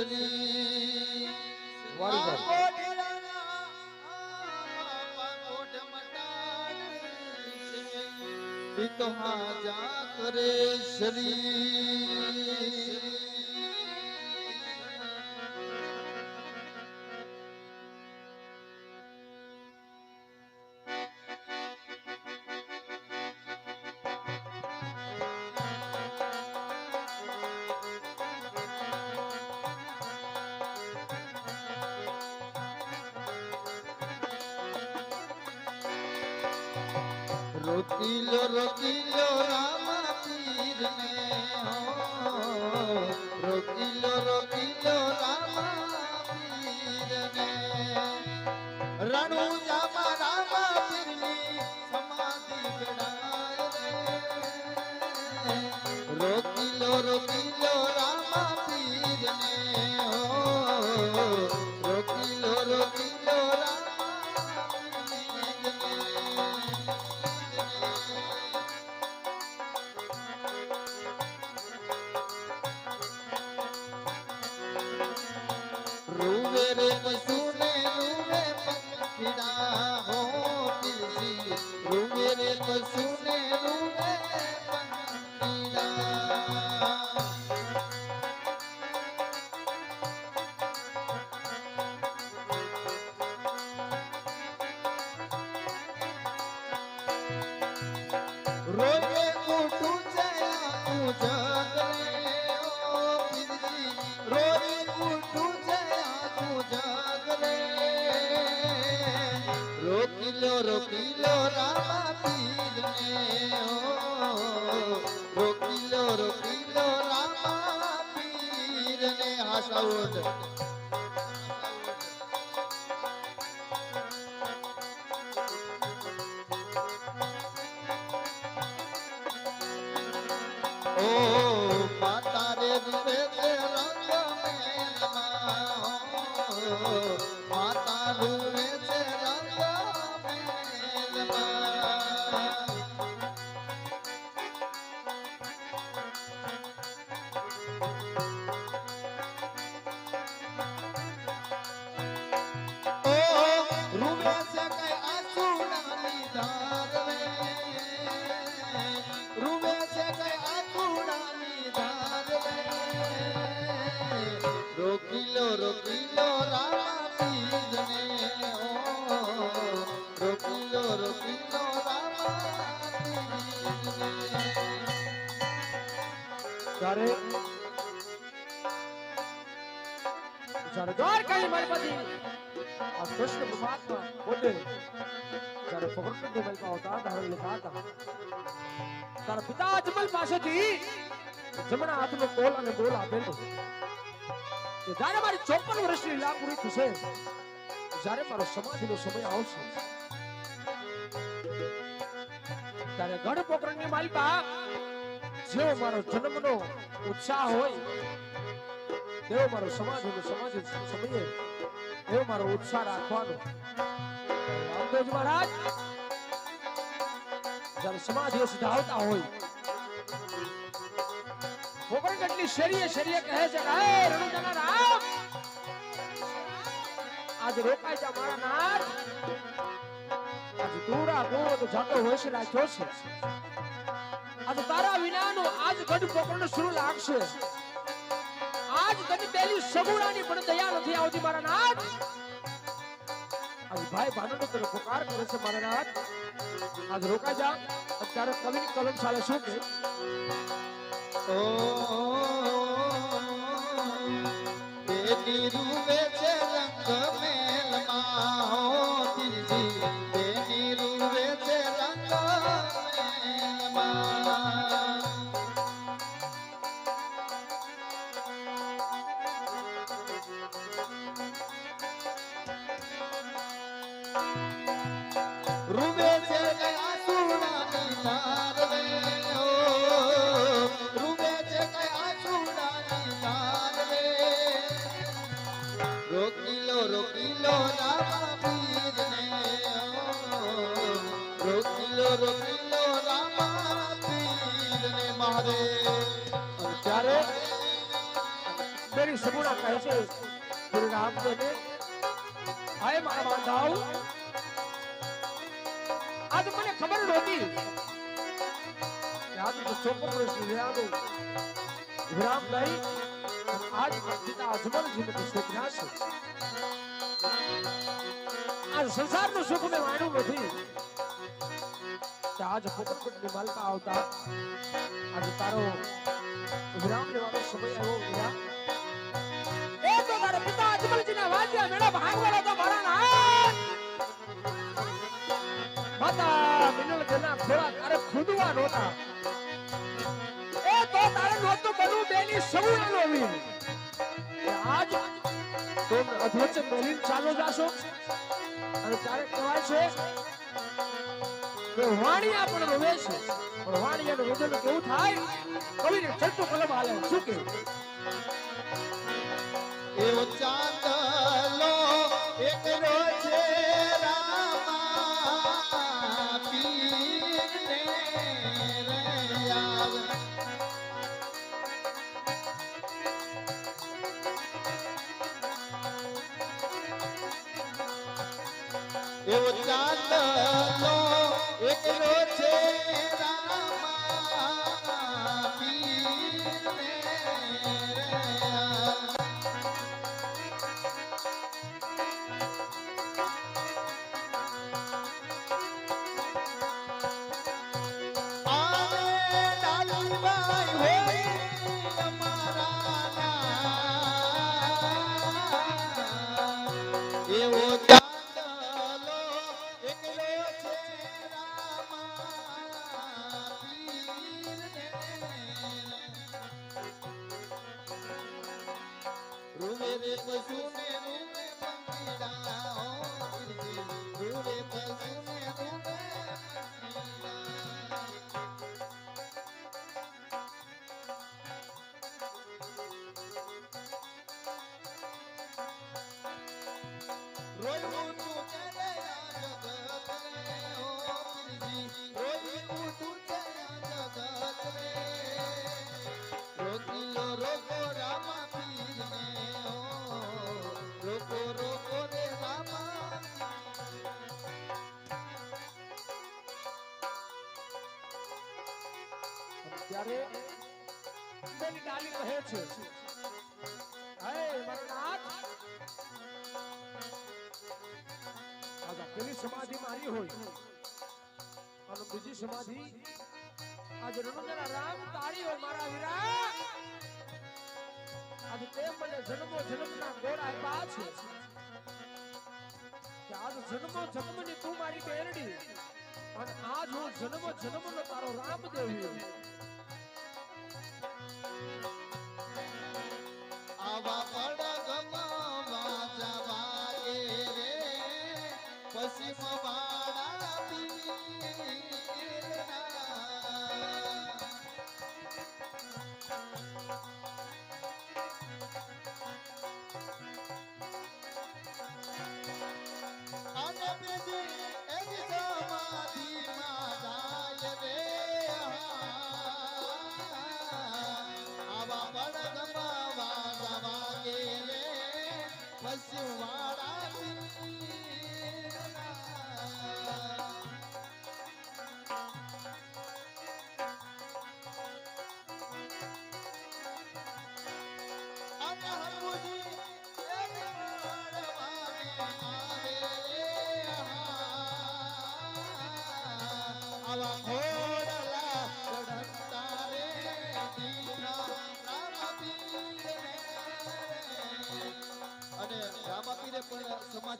શ્રી વાળી કરે શ્રી রতিল রতিল রা રોજે ઉઠું જયા તું જગલે ઓ પીરજી રોજે ઉઠું જયા તું જગલે રોકીલો રોકીલો રામા પીરને ઓ રોકીલો રોકીલો રામા પીરને હા ત્યારે ગઢ પોકરણની માલિકા જેવો મારો જન્મનો ઉત્સાહ હોય તેવો મારો સમાધિનો સમાધિ સમયે એવો મારો ઉત્સાહ રાખવાનો. રામદેવજી મહારાજ. જ્યારે સમાધિઓ સુધાવતા હોય. પોકરણગઢની શેરીએ શેરીએ કહે છે કે રણુજાના રામ, આજ રોકાઈ જા મારા નાથ. આજ દૂરા દૂર તો જાતો હોય છે, રાખ્યો છે. આજ તારા વિનાનો આજ ગઢ પકડનું શરૂ લાગશે. આજ તને પેલી સગુડાની પણ દયા નથી આવતી મારા નાથ. ભાઈ ભાનુનો તને પુકાર કરે છે મારા નાથ. આજ રોકા જા. અત્યારે કવિની કલમ ચાલે શું કે ઓ તેની રૂવે છે રંગ મેલમાં અને ત્યારે બેની સગુણા કહે છે, ગુરુ રામદેવને હાય, મારા બાંધાવ આજ મને ખબર નહોતી. કે આજ તો ચોપન વર્ષની વિરામો વિરામ લઈ અને આજ મારા પિતા અજમલજીને તો છોકરા છે આજ સંસારનું સુખ મેં માણ્યું નથી. આજ પોપટપટની માલકા આવતા. આજે તારો વિરામ લેવાનો સમય આવ્યો, વિરામ. એ તો તારા પિતા અજમલજીના વાજ્યા મેળા ભાગવાલા તો મારા ના માતા મિનલ જેના ફેરા તારે ખુદવા નહોતા. એ તો તારે નહોતું બનવું બેની સગુણા વીર આજ તો અધવચ્ચે બોલીને ચાલો જાશો. અને ક્યારેક કહેવાય છે કે વાણિયા પણ રોવે છે થાય? કવિને ચલતું કલમ હાલે શું કેવું એવો ચાંદલો ચાંદલો એકલો છે રૂવે રે પશુને રૂવે ત્યારે બેની ડાલી કહે છે, હે મારો નાથ આજા પેલી સમાધિ મારી હોય અને બીજી સમાધિ આજે રણુજરા રામ તારી હોય, મારા વીરા આજે તે મને જન્મો જન્મના ગોળ આપ્યા છે કે આજ જન્મો જન્મની તું મારી બેરડી અને આજ હું જન્મ જન્મનો તારો રામદેવ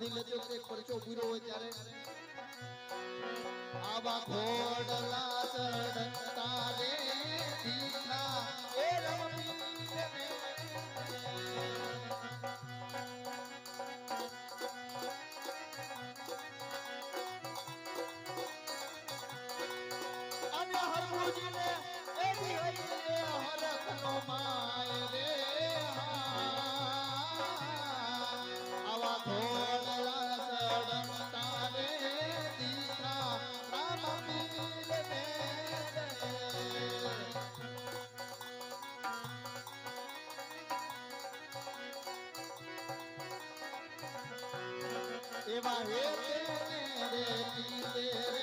સમાધિ લેતો વખતે પરચો પૂરો હોય ત્યારે. આ ઘોડલા એવા હે તેને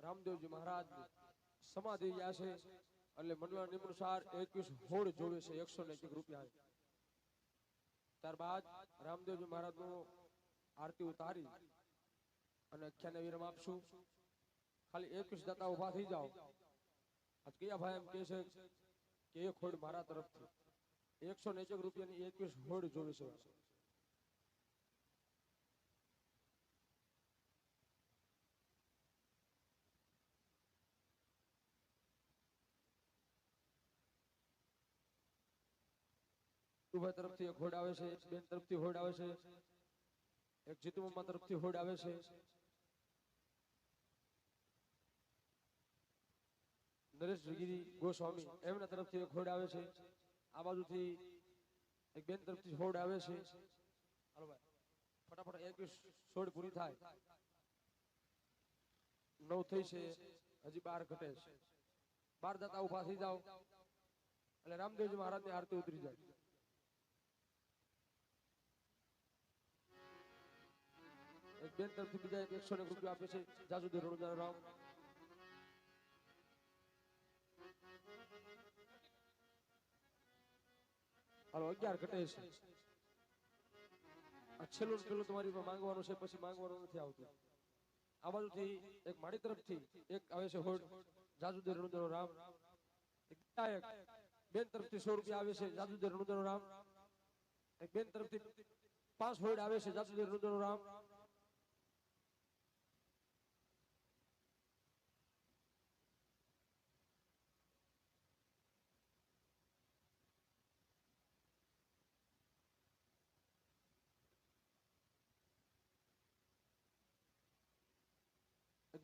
રામદેવજી મહારાજનું આરતી ઉતારી અને અખ્યાને વિરામ આપશું. ખાલી એકવીસ દાતા ઊભા થઈ જાઓ. આજ કયા ભાઈ એમ કે છે કે એક હોડ મારા તરફથી. એકસો ને એક રૂપિયાની એકવીસ હોડ જોવે છે. ઊભા તરફથી એક હોડ આવે છે, એક બેન તરફથી હોડ આવે છે, એક જીતુ તરફથી હોડ આવે છે. નરેશ ગીરી ગોસ્વામી એમના તરફથી એક હોડ આવે છે. આ બાજુથી એક બેન તરફથી હોડ આવે છે. ફટાફટ એકવીસ સોળ પૂરી થાય. નવ થઈ છે, હજી બાર ઘટે છે. બાર દાતા ઊભા થઈ જાઓ. એટલે રામદેવજી મહારાજની આરતી ઉતરી જાય. એક બેન તરફથી બીજા એક એકસો ને રૂપિયા આપે છે. જાજુદી રણુજા રામ હાલો, અગિયાર ઘટે છે. આ છેલ્લું ને તમારી માંગવાનું છે, પછી માંગવાનું નથી આવતું. આ બાજુથી એક મારી તરફથી એક આવે છે હોડ. જાજુદી રણુદર રામ. ગાયક બેન તરફથી સો રૂપિયા આવે છે જાજુદી રણુદર રામ. એક બેન તરફથી પાંચ હોડ આવે છે જાજુદેવ રામ રામ.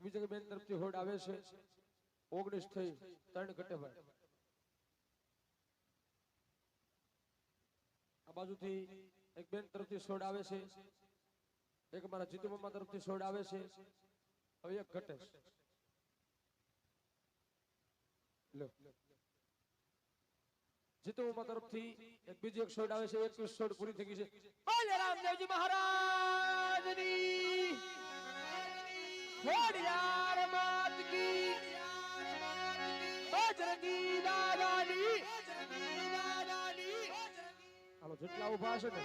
એક એક બેન તરફથી હોડ આવે છે. ઓગણીસ થઈ, ત્રણ ઘટે ભાઈ આ બાજુથી એક બેન તરફથી સોડ આવે છે. એક મારા જીતુ મામા તરફથી સોડ આવે છે. હવે એક ઘટે છે. લો. જીતુ મામા તરફથી એક બીજી એક સોડ આવે છે. એક સોડ પૂરી થઈ ગઈ છે. રામદેવજી મહારાજની! ખોડિયાર માત કી બજરંગી દાદાની હાલો જેટલા ઊભા છે ને,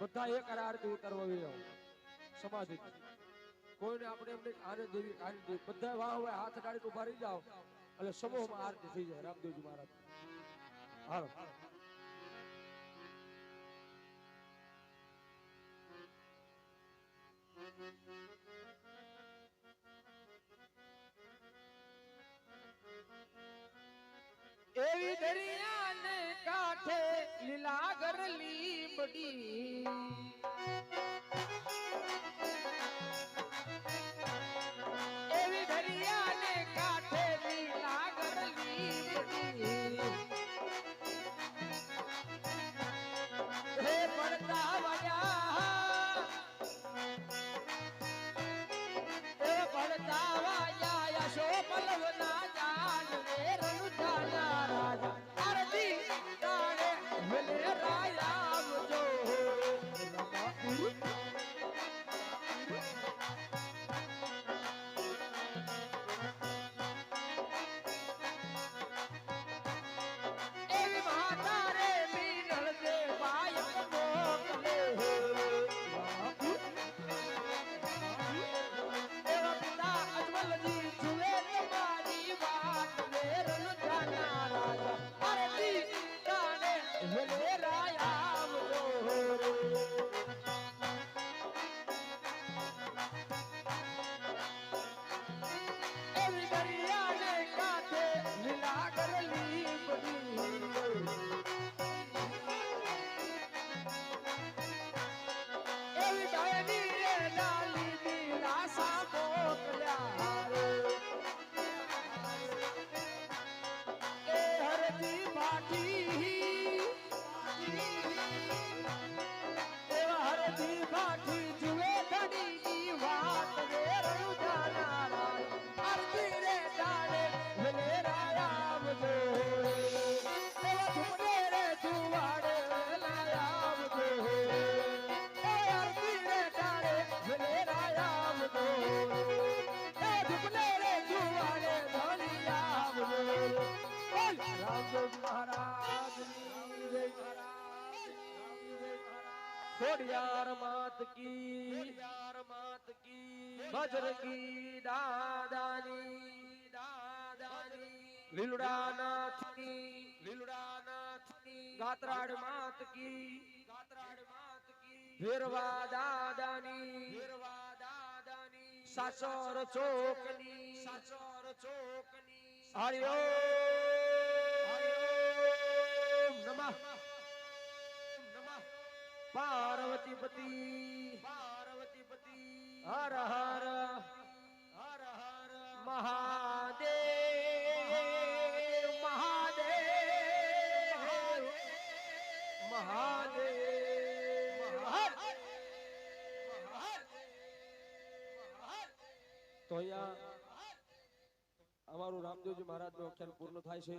બધા એક આરતી ઉતારવા આવી સમાજ કોઈને આપણે એમને આને દેવી આને દેવી બધા વાહ વાહ, હાથ ડાળી ઊભા રહી જાઓ. એટલે સમૂહમાં આરતી થઈ જાય. રામદેવજી મહારાજ. હાલો. એવી દરિયાને કાંઠે લીલાગર લીમડી. એવી બજરંગી દાદાની દાદાની લીલડાનાથની લીલડાનાથની લીલુડા નાથની ગાત્રાડ માત કી ગાત્રાડ માત કી વેરવા દાદાની વેરવા દાદાની સાસર ચોકની સાસર ચોકની હરિ ઓમ નમઃ નમઃ પાર્વતીપતિ પાર્વતી હર હર હર હર મહાદેવ મહાદેવ મહાદેવ હર તો અહીંયા અમારું રામદેવજી મહારાજનું અખ્યાન પૂર્ણ થાય છે.